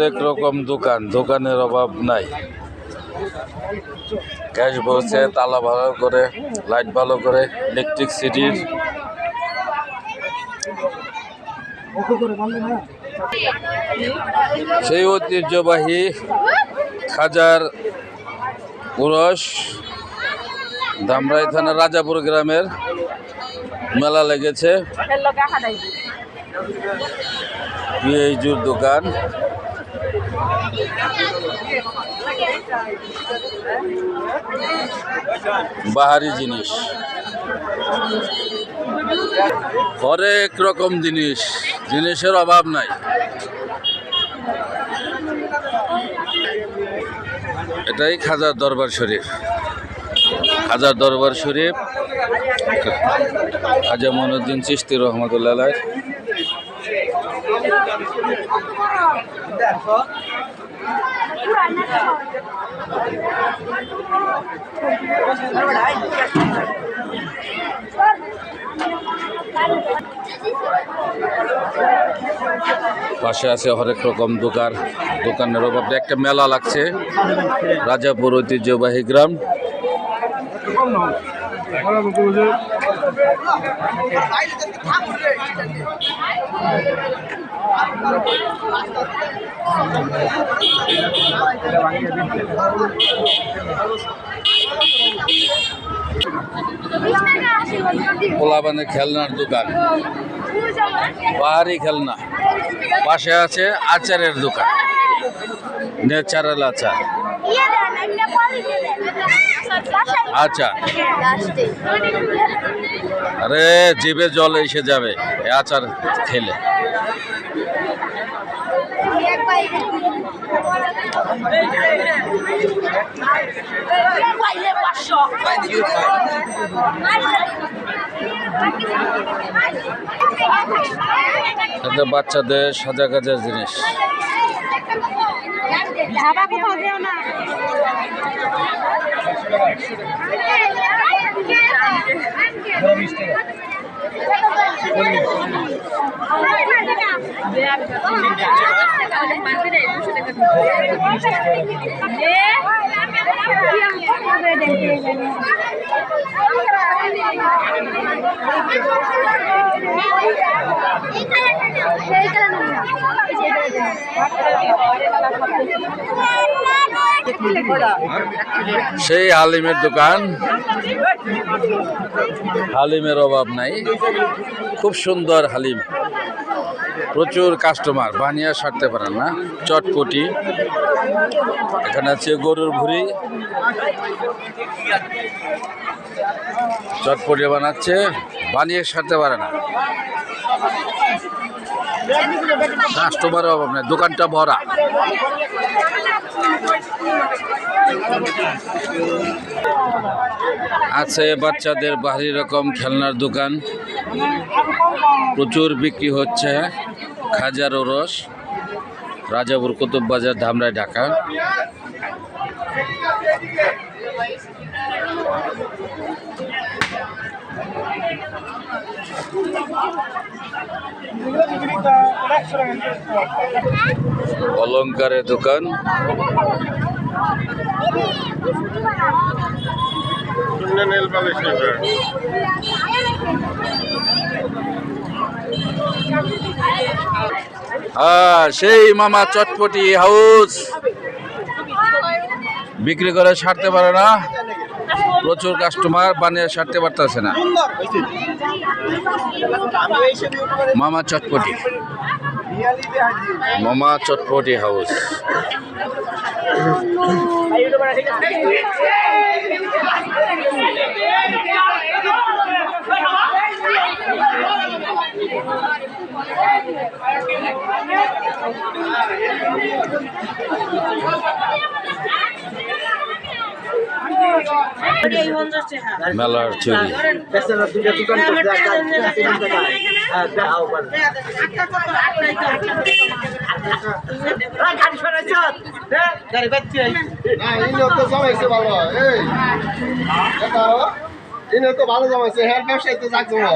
হরেক রকম দোকান দোকানের অভাব নাই। গ্যাস বসে তালা ভালো করে লাইট ভালো করে ইলেকট্রিক সিটির সেই ঐতিহ্যবাহী খাজার উরস ধামরাই থানা রাজাপুর গ্রামের মেলা লেগেছে। পিএইচুর দোকান। বাহারি জিনিস। হরেক রকম জিনিস, জিনিসের অভাব নাই। এটাই খাজার দরবার শরীফ। খাজার দরবার শরীফ খাজা মনুদ্দিন চিস্তি রহমতুল্লাহ। পাশে আছে হরেক রকম দোকান দোকানের অভাব একটা মেলা লাগছে রাজাপুর ঐতিহ্যবাহী গ্রাম। পোলাবানের খেলনার দোকান। বাহারি খেলনা। পাশে আছে আচারের দোকান। ন্যাচারাল আচার। আচ্ছা। আরে জিভে জল এসে যাবে আচার খেলে। বাচ্চাদের সাজা গাজার জিনিস। ধাবা কোথাও যেও না সেই হালিমের দোকান। হালিমের অভাব নাই। খুব সুন্দর হালিম। প্রচুর কাস্টমার বানিয়ে সারতে পারেন না। চটপটি। এখানে আছে গরুর ভুড়ি। চটপটি বানাচ্ছে, বানিয়ে সারতে পারে না। কাস্টমারের অভাব দোকানটা ভরা। আছে বাচ্চাদের বাহারি রকম খেলনার দোকান। প্রচুর বিক্রি হচ্ছে খাজার ও রস। রাজাপুর কুতুব বাজার, ধামরাই, ঢাকা। অলংকারের দোকান। হ্যাঁ সেই মামা চটপটি হাউস। বিক্রি করে ছাড়তে পারে না। প্রচুর কাস্টমার বানিয়ে সারতে পারতেছে না। মামা চটপটি। মামা চটপটি হাউস তো ছবি ভালো এই এটা ইনি তো ভালো জমাইছে হ্যাঁ ব্যবসায়ী তো যাক জমা